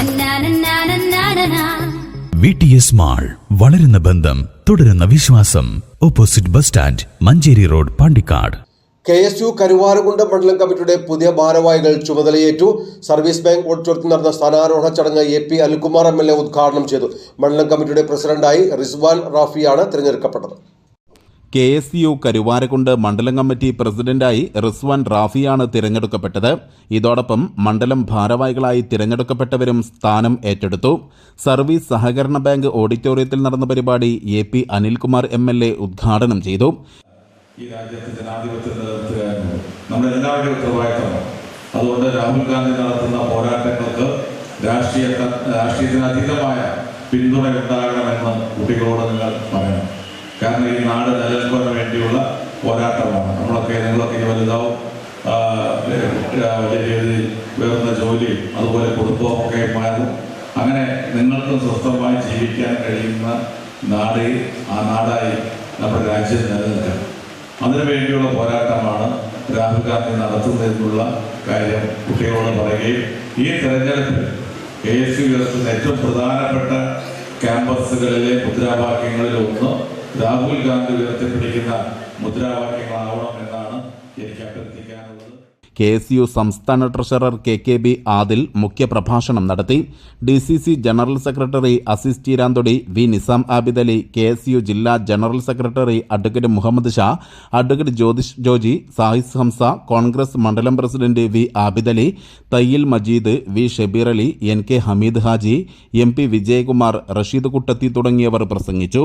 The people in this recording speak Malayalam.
നന്നാനന്നാനന്നാനനാ. വി ടി എസ് മാൾ വളരുന്ന ബന്ധം തുടരുന്ന വിശ്വാസം. Opposite bus stand Manjeri road Pandikkad. K S U Karuvarakundu മണ്ഡലം കമ്മിറ്റിയുടെ പുതിയ ഭാരവാഹികൾ ചുമതലയേറ്റു. സർവീസ് ബാങ്ക് ഓഡിറ്റോറിയത്തിൽ നടന്ന സ്ഥാനാരോഹണ ചടങ്ങ് A P അൽകുമാർ M L A ഉദ്ഘാടനം ചെയ്തു. മണ്ഡലം കമ്മിറ്റിയുടെ പ്രസിഡന്റായി റിസ്വാൻ റാഫിയാണ് തിരഞ്ഞെടുക്കപ്പെട്ടത്. കെ എസ് യു കരുവാരക്കുണ്ട് മണ്ഡലം കമ്മിറ്റി പ്രസിഡന്റായി റിസ്വാൻ റാഫിയാണ് തിരഞ്ഞെടുക്കപ്പെട്ടത്. ഇതോടൊപ്പം മണ്ഡലം ഭാരവാഹികളായി തിരഞ്ഞെടുക്കപ്പെട്ടവരും സ്ഥാനം ഏറ്റെടുത്തു. സർവീസ് സഹകരണ ബാങ്ക് ഓഡിറ്റോറിയത്തിൽ നടന്ന പരിപാടി A P Anilkumar M L A ഉദ്ഘാടനം ചെയ്തു. ഈ രാജ്യത്തെ അതുകൊണ്ട് രാഹുൽ ഗാന്ധി നടത്തുന്ന പോരാട്ടങ്ങൾക്ക് രാഷ്ട്രീയ രാഷ്ട്രീയത്തിന് അതീതമായ പിന്തുണ ഉണ്ടാകണമെന്ന് ഈ നാട് നിലനിൽക്കാൻ വേണ്ടിയുള്ള പോരാട്ടമാണ്. നമ്മളൊക്കെ നിങ്ങളൊക്കെ ഇനി വലുതാവും. വലിയ ഉയർന്ന ജോലിയും അതുപോലെ കുടുംബവും ഒക്കെ മാറും അങ്ങനെ നിങ്ങൾക്കും സ്വസ്ഥമായി ജീവിക്കാൻ കഴിയുന്ന നാട് ആ നാടായി നമ്മുടെ രാജ്യം നിലനിൽക്കണം. അതിനു വേണ്ടിയുള്ള പോരാട്ടമാണ് രാഹുൽ ഗാന്ധി നടത്തുന്നതെന്നുള്ള കാര്യം കുട്ടികളോട് പറയുകയും ഈ തെരഞ്ഞെടുപ്പിൽ കെ എസ് യു എസ് ഏറ്റവും പ്രധാനപ്പെട്ട ക്യാമ്പസുകളിലെ മുദ്രാവാക്യങ്ങളിൽ ഒന്ന് രാഹുൽ ഗാന്ധി ഉയർത്തിപ്പിടിക്കുന്ന മുദ്രാവാക്യങ്ങളാവണം എന്നാണ് എനിക്ക് അഭ്യർത്ഥിക്കാനുള്ളത്. കെ എസ് യു സംസ്ഥാന treasurer K K B Adil മുഖ്യപ്രഭാഷണം നടത്തി. D C C general secretary Azeez Cheeranthodi V Nizam Abid Ali K S U ജില്ലാ general secretary advocate Muhammad Shah advocate Jyothish Joji Sahis Hamsa Congress മണ്ഡലം president V Abid Ali Thayyil Majeed V Shabeer Ali N K Hameed Haji M P Vijayakumar Rasheed Kuttathi തുടങ്ങിയവർ പ്രസംഗിച്ചു.